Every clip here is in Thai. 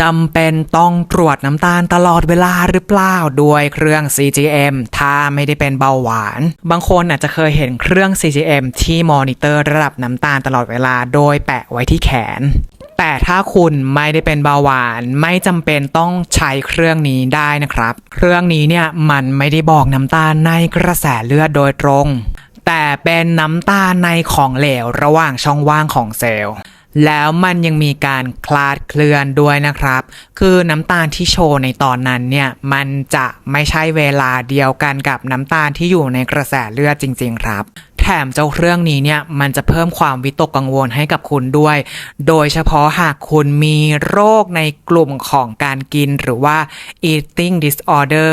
จำเป็นต้องตรวจน้ำตาลตลอดเวลาหรือเปล่าด้วยเครื่อง CGM ถ้าไม่ได้เป็นเบาหวาน บางคนอาจจะเคยเห็นเครื่อง CGM ที่มอนิเตอร์ระดับน้ำตาลตลอดเวลาโดยแปะไว้ที่แขน แต่ถ้าคุณไม่ได้เป็นเบาหวาน ไม่จำเป็นต้องใช้เครื่องนี้ได้นะครับ เครื่องนี้เนี่ยมันไม่ได้บอกน้ำตาลในกระแสเลือดโดยตรง แต่เป็นน้ำตาลในของเหลวระหว่างช่องว่างของเซลล์ แล้วมันยังมีการคลาดเคลื่อนด้วยนะครับ คือน้ำตาลที่โชว์ในตอนนั้นเนี่ย มันจะไม่ใช่เวลาเดียวกันกับน้ำตาลที่อยู่ในกระแสเลือดจริง ๆ ครับแถมเจ้าเรื่องนี้เนี่ยมันจะเพิ่มความวิตกกังวลให้กับคุณด้วย โดยเฉพาะหากคุณมีโรคในกลุ่มของการกินหรือว่า eating disorder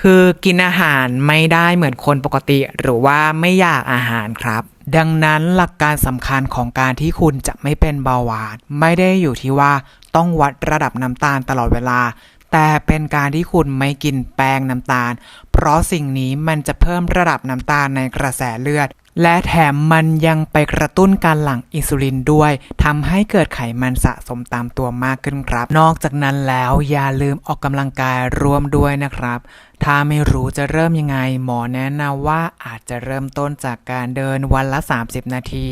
คือกินอาหารไม่ได้เหมือนคนปกติ หรือว่าไม่อยากอาหารครับ ดังนั้นหลักการสำคัญของการที่คุณจะไม่เป็นเบาหวาน ไม่ได้อยู่ที่ว่าต้องวัดระดับน้ำตาลตลอดเวลา แต่เป็นการที่คุณไม่กินแป้งน้ำตาล เพราะสิ่งนี้มันจะเพิ่มระดับน้ำตาลในกระแสเลือด และแถมมันยังไปกระตุ้นการหลั่งอินซูลินด้วยทำให้เกิดไขมันสะสมตามตัวมากขึ้นครับ นอกจากนั้นแล้วอย่าลืมออกกำลังกายร่วมด้วยนะครับ ถ้าไม่รู้จะเริ่มยังไง หมอแนะนำว่าอาจจะเริ่มต้นจากการเดินวันละ 30 นาที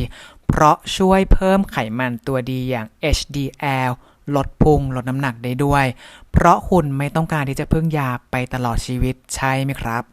เพราะช่วยเพิ่มไขมันตัวดีอย่าง HDL ลดพุงลดน้ำหนักได้ด้วย เพราะคุณไม่ต้องการที่จะพึ่งยาไปตลอดชีวิตใช่ไหมครับ